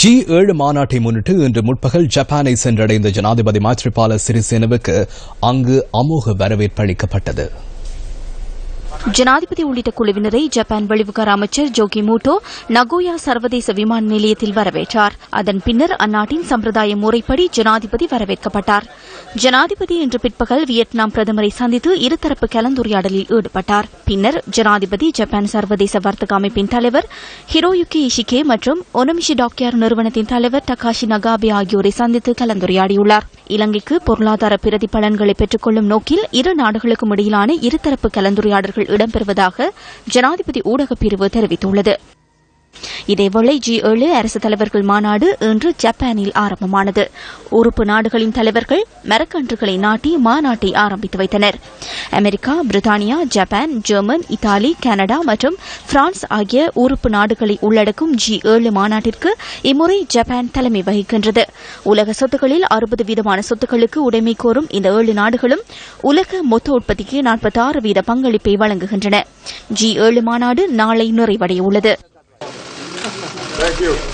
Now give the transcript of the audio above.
G ஏழு மாநாட்டை முன்னிட்டு இன்று முற்பகல் ஜப்பானை சென்றடைந்த ஜனாதிபதி மைத்ரிபால சிறிசேனவுக்கு அங்கு அமோக வரவேற்பு அளிக்கப்பட்டது. ஜனாதிபதி உள்ளிட்ட குழுவினரை ஜப்பான் வெளிவிகார அமைச்சர் ஜோகி மூட்டோ நகோயா சர்வதேச விமான நிலையத்தில் வரவேற்றார். அதன் பின்னர் அந்நாட்டின் சம்பிரதாய முறைப்படி ஜனாதிபதி வரவேற்கப்பட்டார். ஜனாதிபதி இன்று பிற்பகல் வியட்நாம் பிரதமரை சந்தித்து இருதரப்பு கலந்துரையாடலில் ஈடுபட்டார். பின்னர் ஜனாதிபதி ஜப்பான் சர்வதேச வர்த்தக அமைப்பின் தலைவர் ஹிரோயுகி இஷிகே மற்றும் ஒனமிஷி டாக்யார் நிறுவனத்தின் தலைவர் டகாஷி நகாபே ஆகியோரை சந்தித்து கலந்துரையாடியுள்ளார். இலங்கைக்கு பொருளாதார பிரதிபலன்களை பெற்றுக்கொள்ளும் நோக்கில் இரு நாடுகளுக்கும் இடையிலான இருதரப்பு கலந்துரையாடல்கள் இடம்பெறுவதாக ஜனாதிபதி ஊடகப் பிரிவு தெரிவித்துள்ளது. இதேவேளை ஜி ஏழு அரசு தலைவர்கள் மாநாடு இன்று ஜப்பானில் ஆரம்பமானது. உறுப்பு நாடுகளின் தலைவர்கள் மரக்கன்றுகளை நாட்டி மாநாட்டை ஆரம்பித்து வைத்தனர். America Britannia Japan German Italy Canada மற்றும் பிரான்ஸ் ஆகிய உறுப்பு நாடுகளை உள்ளடக்கும் ஜி ஏழு மாநாட்டிற்கு இம்முறை ஜப்பான் தலைமை வகிக்கின்றது. உலக சொத்துக்களில் அறுபது வீதமான சொத்துக்களுக்கு உடைமை கோரும் இந்த ஏழு நாடுகளும் உலக மொத்த உற்பத்திக்கு நாற்பத்தி ஆறு வீத பங்களிப்பை வழங்குகின்றன. ஜி ஏழு மாநாடு நாளை நிறைவடையவுள்ளது. Thank you.